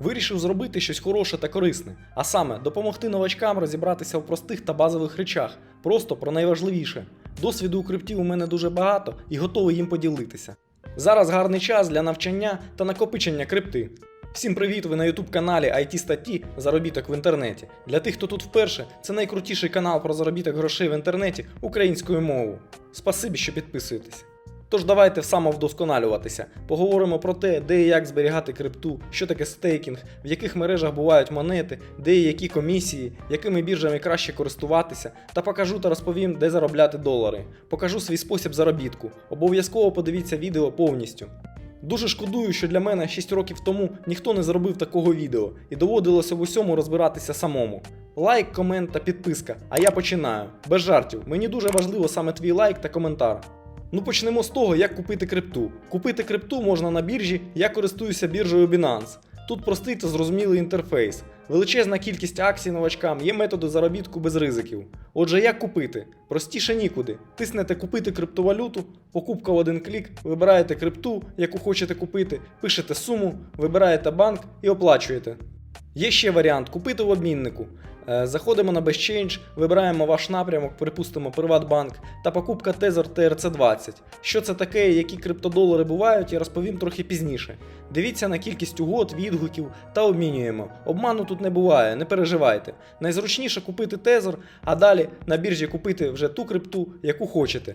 Вирішив зробити щось хороше та корисне, а саме допомогти новачкам розібратися в простих та базових речах, просто про найважливіше. Досвіду у крипті у мене дуже багато і готовий їм поділитися. Зараз гарний час для навчання та накопичення крипти. Всім привіт! Ви на YouTube каналі IT статті Заробіток в інтернеті. Для тих, хто тут вперше, це найкрутіший канал про заробіток грошей в інтернеті українською мовою. Спасибі, що підписуєтесь. Тож давайте самовдосконалюватися. Поговоримо про те, де і як зберігати крипту, що таке стейкінг, в яких мережах бувають монети, де і які комісії, якими біржами краще користуватися, та покажу та розповім, де заробляти долари. Покажу свій спосіб заробітку. Обов'язково подивіться відео повністю. Дуже шкодую, що для мене 6 років тому ніхто не зробив такого відео і доводилося в усьому розбиратися самому. Лайк, комент та підписка. А я починаю. Без жартів. Мені дуже важливо саме твій лайк та коментар. Ну почнемо з того, як купити крипту. Купити крипту можна на біржі, я користуюся біржею Binance. Тут простий та зрозумілий інтерфейс. Величезна кількість акцій новачкам, є методи заробітку без ризиків. Отже, як купити? Простіше нікуди. Тиснете купити криптовалюту, покупка в один клік, вибираєте крипту, яку хочете купити, пишете суму, вибираєте банк і оплачуєте. Є ще варіант купити в обміннику. Е, Заходимо на BestChange, вибираємо ваш напрямок, припустимо Приватбанк та покупка Тезер TRC20. Що це таке які криптодолари бувають, я розповім трохи пізніше. Дивіться на кількість угод, відгуків та обмінюємо. Обману тут не буває, не переживайте. Найзручніше купити Тезер, а далі на біржі купити вже ту крипту, яку хочете.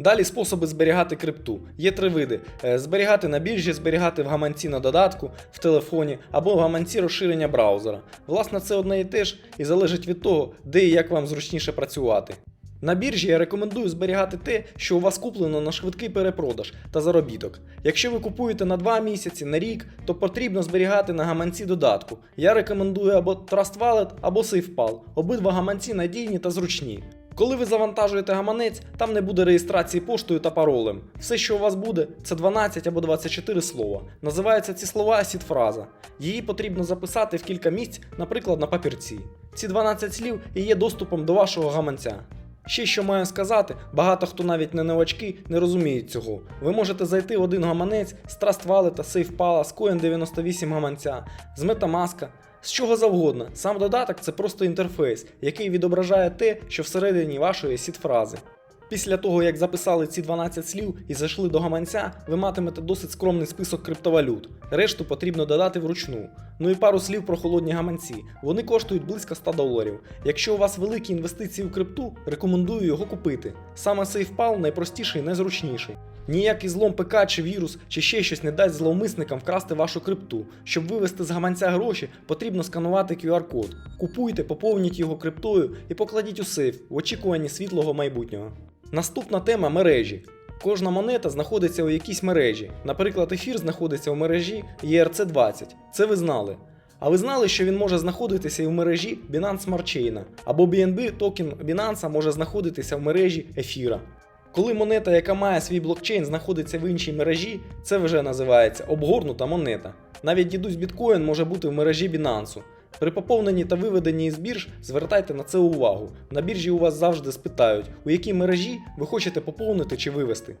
Далі способи зберігати крипту. Є три види: Е, зберігати на біржі, зберігати в гаманці на додатку, в телефоні або в гаманці розширення браузера. Власне, це одне і те ж і залежить від того, де і як вам зручніше працювати. На біржі я рекомендую зберігати те, що у вас куплено на швидкий перепродаж та заробіток. Якщо ви купуєте на 2 місяці, на рік, то потрібно зберігати на гаманці додатку. Я рекомендую або Trust Wallet, або SafePal. Обидва гаманці надійні та зручні. Коли ви завантажуєте гаманець, там не буде реєстрації поштою та паролем. Все, що у вас буде, це 12 або 24 слова. Називаються ці слова сід-фраза. Її потрібно записати в кілька місць, наприклад, на папірці. Ці 12 слів і є доступом до вашого гаманця. Ще що маю сказати, багато хто навіть не новачки не розуміють цього. Ви можете зайти в один гаманець з Trust Wallet, SafePal, з Coin98 гаманця, з Metamask, з чого завгодно. Сам додаток це просто інтерфейс, який відображає те, що всередині вашої сід-фрази. Після того, як записали ці 12 слів і зайшли до гаманця, ви матимете досить скромний список криптовалют. Решту потрібно додати вручну. Ну і пару слів про холодні гаманці. Вони коштують близько 100 доларів. Якщо у вас великі інвестиції в крипту, рекомендую його купити. Саме SafePal найпростіший і найзручніший. Ніякий злом ПК чи вірус, чи ще щось не дасть зловмисникам вкрасти вашу крипту. Щоб вивести з гаманця гроші, потрібно сканувати QR-код. Купуйте, поповніть його криптою і покладіть у сейф в очікуванні світлого майбутнього. Наступна тема мережі. Кожна монета знаходиться у якійсь мережі. Наприклад, ефір знаходиться у мережі ERC20. Це ви знали. А ви знали, що він може знаходитися і в мережі Binance Smart Chain, або BNB токен Binance може знаходитися в мережі ефіра. Коли монета, яка має свій блокчейн, знаходиться в іншій мережі, це вже називається обгорнута монета. Навіть дідусь біткоін може бути в мережі Binance. При поповненні та виведенні із бірж звертайте на це увагу. На біржі у вас завжди спитають, у якій мережі ви хочете поповнити чи вивести.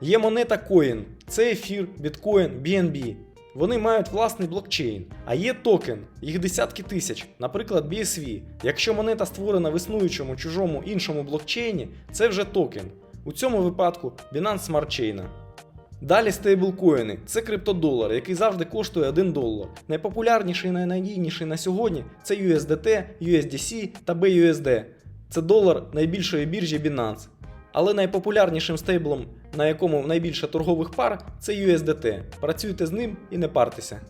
Є монета Coin, це ефір, біткоін, BNB. Вони мають власний блокчейн, а є токен, їх десятки тисяч, наприклад, BSV. Якщо монета створена в існуючому чужому іншому блокчейні, це вже токен. У цьому випадку Binance Smart Chain. Далі стейблкоїни це криптодолар, який завжди коштує 1 долар. Найпопулярніший і найнадійніший на сьогодні це USDT, USDC та BUSD. Це долар найбільшої біржі Binance. Але найпопулярнішим стейблом, на якому найбільше торгових пар, це USDT. Працюйте з ним і не партеся.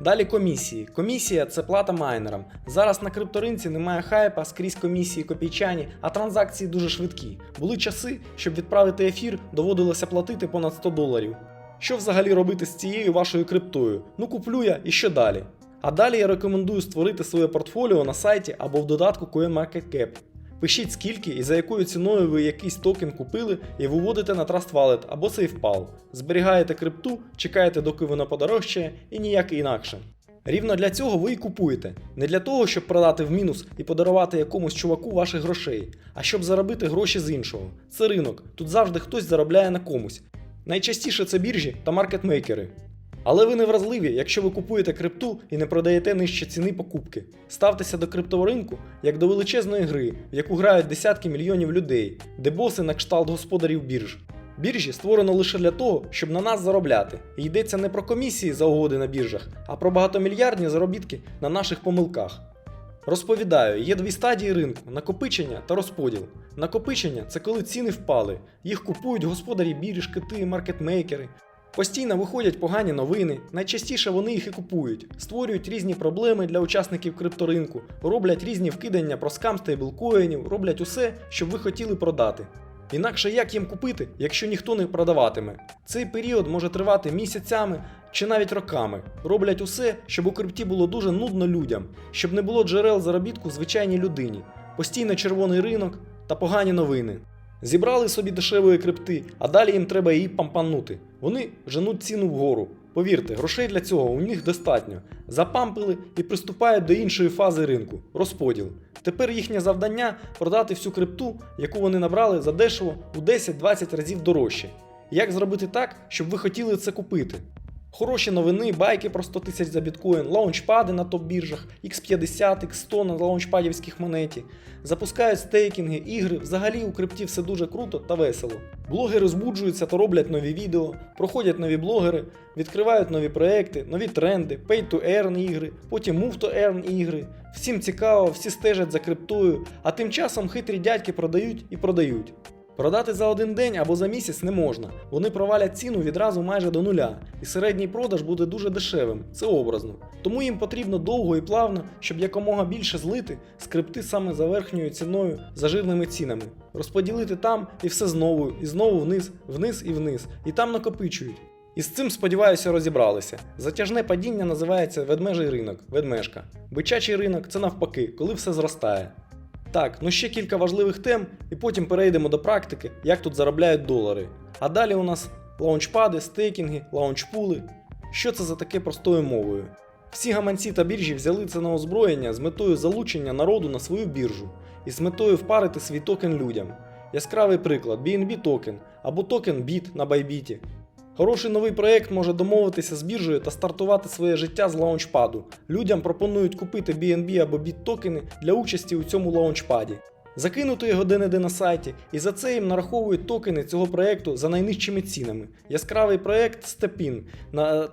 Далі комісії. Комісія це плата майнерам. Зараз на крипторинці немає хайпа, скрізь комісії копійчані, а транзакції дуже швидкі. Були часи, щоб відправити ефір, доводилося платити понад 100 доларів. Що взагалі робити з цією вашою криптою? Ну куплю я і що далі? А далі я рекомендую створити своє портфоліо на сайті або в додатку CoinMarketCap. Пишіть скільки і за якою ціною ви якийсь токен купили і виводите на Trust Wallet або SafePal. Зберігаєте крипту, чекаєте, доки вона подорожчає, і ніяк інакше. Рівно для цього ви і купуєте. Не для того, щоб продати в мінус і подарувати якомусь чуваку ваших грошей, а щоб заробити гроші з іншого. Це ринок, тут завжди хтось заробляє на комусь. Найчастіше це біржі та маркетмейкери. Але ви не вразливі, якщо ви купуєте крипту і не продаєте нижче ціни покупки. Ставтеся до криптоваринку як до величезної гри, в яку грають десятки мільйонів людей, де боси на кшталт господарів бірж. Біржі створено лише для того, щоб на нас заробляти. І йдеться не про комісії за угоди на біржах, а про багатомільярдні заробітки на наших помилках. Розповідаю, є дві стадії ринку: накопичення та розподіл. Накопичення це коли ціни впали, їх купують господарі бірж, кити, маркетмейкери. Постійно виходять погані новини, найчастіше вони їх і купують, створюють різні проблеми для учасників крипторинку, роблять різні вкидання про скам стейблкоїнів, роблять усе, щоб ви хотіли продати. Інакше як їм купити, якщо ніхто не продаватиме? Цей період може тривати місяцями чи навіть роками. Роблять усе, щоб у крипті було дуже нудно людям, щоб не було джерел заробітку звичайній людині, постійно червоний ринок та погані новини. Зібрали собі дешевої крипти, а далі їм треба її пампанути. Вони женуть ціну вгору. Повірте, грошей для цього у них достатньо. Запампили і приступають до іншої фази ринку розподіл. Тепер їхнє завдання продати всю крипту, яку вони набрали за дешево у 10-20 разів дорожче. Як зробити так, щоб ви хотіли це купити? Хороші новини, байки про 100 тисяч за біткоін, лаунчпади на топ-біржах, X50, X100 на лаунчпадівських монеті. Запускають стейкінги, ігри. Взагалі у крипті все дуже круто та весело. Блогери збуджуються та роблять нові відео, проходять нові блогери, відкривають нові проекти, нові тренди, pay to earn ігри, потім move to earn ігри. Всім цікаво, всі стежать за криптою, а тим часом хитрі дядьки продають і продають. Продати за один день або за місяць не можна. Вони провалять ціну відразу майже до нуля, і середній продаж буде дуже дешевим, це образно. Тому їм потрібно довго і плавно, щоб якомога більше злити скрипти саме за верхньою ціною, за жирними цінами, розподілити там і все знову, і знову вниз, вниз і вниз, і там накопичують. І з цим, сподіваюся, розібралися. Затяжне падіння називається ведмежий ринок, ведмежка. Бичачий ринок це навпаки, коли все зростає. Так, ну ще кілька важливих тем, і потім перейдемо до практики, як тут заробляють долари. А далі у нас лаунчпади, стейкінги, лаунчпули. Що це за таке простою мовою? Всі гаманці та біржі взяли це на озброєння з метою залучення народу на свою біржу і з метою впарити свій токен людям. Яскравий приклад BNB токен або токен BIT на Байбіті. Хороший новий проект може домовитися з біржею та стартувати своє життя з лаунчпаду. Людям пропонують купити BNB або BIT токени для участі у цьому лаунчпаді. Закинути його де-не-де на сайті, і за це їм нараховують токени цього проекту за найнижчими цінами. Яскравий проект Stepin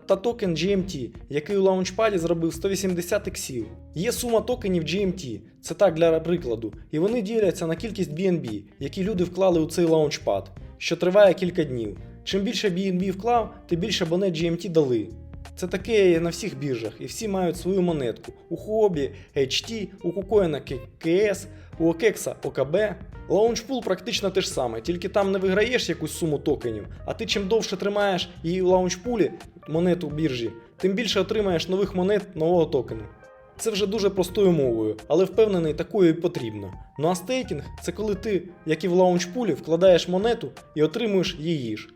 та токен GMT, який у лаунчпаді зробив 180 іксів. Є сума токенів GMT, це так для прикладу, і вони діляться на кількість BNB, які люди вклали у цей лаунчпад, що триває кілька днів. Чим більше BNB вклав, тим більше монет GMT дали. Це таке є на всіх біржах, і всі мають свою монетку. У Хобі, HT, у Кукоїна ККС, у Окекса ОКБ. Лаунчпул практично те ж саме, тільки там не виграєш якусь суму токенів, а ти чим довше тримаєш її у лаунчпулі, монету біржі, тим більше отримаєш нових монет нового токену. Це вже дуже простою мовою, але впевнений, такою і потрібно. Ну а стейкінг це коли ти, як і в лаунчпулі, вкладаєш монету і отримуєш її ж.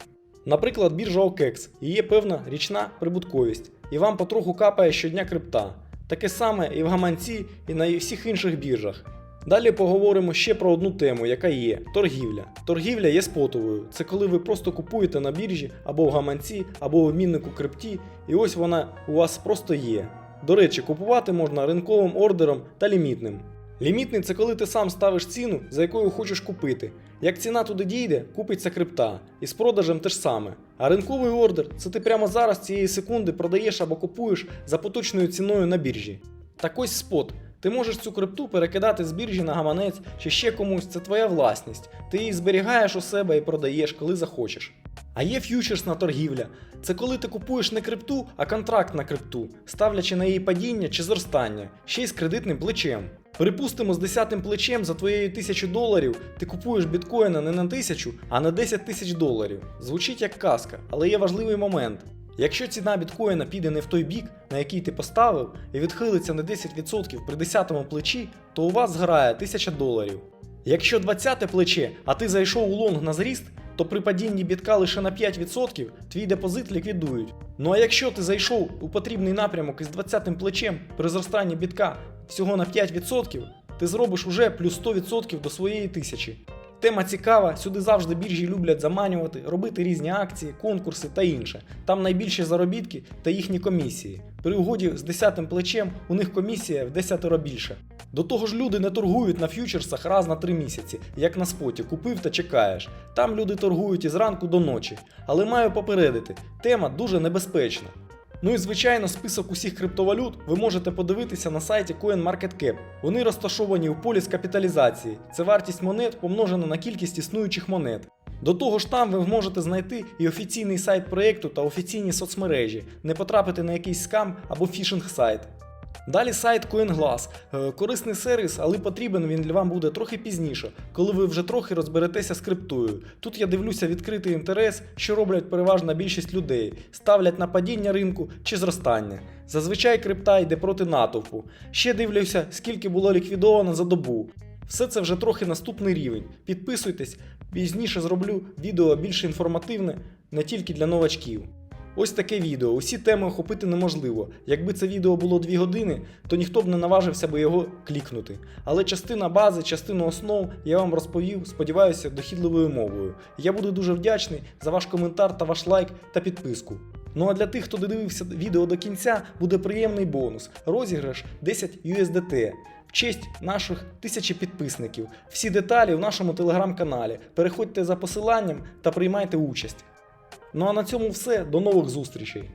Наприклад, біржа OKEX, є певна річна прибутковість, і вам потроху капає щодня крипта. Таке саме і в гаманці, і на всіх інших біржах. Далі поговоримо ще про одну тему, яка є торгівля. Торгівля є спотовою. Це коли ви просто купуєте на біржі або в гаманці, або в обміннику крипті, і ось вона у вас просто є. До речі, купувати можна ринковим ордером та лімітним. Лімітний це коли ти сам ставиш ціну, за якою хочеш купити. Як ціна туди дійде, купиться крипта. І з продажем те ж саме. А ринковий ордер це ти прямо зараз цієї секунди продаєш або купуєш за поточною ціною на біржі. Так ось спот. Ти можеш цю крипту перекидати з біржі на гаманець чи ще комусь, це твоя власність. Ти її зберігаєш у себе і продаєш, коли захочеш. А є ф'ючерсна торгівля. Це коли ти купуєш не крипту, а контракт на крипту, ставлячи на її падіння чи зростання, ще й з кредитним плечем. Припустимо, з 10 плечем за твоєю тисячу доларів ти купуєш біткоїна не на тисячу, а на 10 тисяч доларів. Звучить як казка, але є важливий момент. Якщо ціна біткоїна піде не в той бік, на який ти поставив, і відхилиться на 10% при 10 плечі, то у вас зграє 1000 доларів. Якщо 20 плече, а ти зайшов у лонг на зріст, то при падінні бітка лише на 5% твій депозит ліквідують. Ну а якщо ти зайшов у потрібний напрямок із 20 плечем при зростанні бітка всього на 5%, ти зробиш уже плюс 100% до своєї тисячі. Тема цікава, сюди завжди біржі люблять заманювати, робити різні акції, конкурси та інше. Там найбільші заробітки та їхні комісії. При угоді з 10 плечем у них комісія в 10 більше. До того ж, люди не торгують на ф'ючерсах раз на 3 місяці, як на споті, купив та чекаєш. Там люди торгують із ранку до ночі. Але маю попередити, тема дуже небезпечна. Ну і звичайно, список усіх криптовалют ви можете подивитися на сайті CoinMarketCap. Вони розташовані у полі з капіталізації. Це вартість монет помножена на кількість існуючих монет. До того ж, там ви можете знайти і офіційний сайт проєкту та офіційні соцмережі, не потрапити на якийсь скам або фішинг сайт. Далі сайт CoinGlass. Е, Корисний сервіс, але потрібен він для вам буде трохи пізніше, коли ви вже трохи розберетеся з криптою. Тут я дивлюся відкритий інтерес, що роблять переважна більшість людей, ставлять на падіння ринку чи зростання. Зазвичай крипта йде проти натовпу. Ще дивлюся, скільки було ліквідовано за добу. Все це вже трохи наступний рівень. Підписуйтесь, пізніше зроблю відео більш інформативне, не тільки для новачків. Ось таке відео. Усі теми охопити неможливо. Якби це відео було 2 години, то ніхто б не наважився би його клікнути. Але частина бази, частину основ я вам розповів, сподіваюся, дохідливою мовою. Я буду дуже вдячний за ваш коментар та ваш лайк та підписку. Ну а для тих, хто додивився відео до кінця, буде приємний бонус. Розіграш 10 USDT. В честь наших тисячі підписників. Всі деталі в нашому телеграм-каналі. Переходьте за посиланням та приймайте участь. Ну а на цьому все. До нових зустрічей!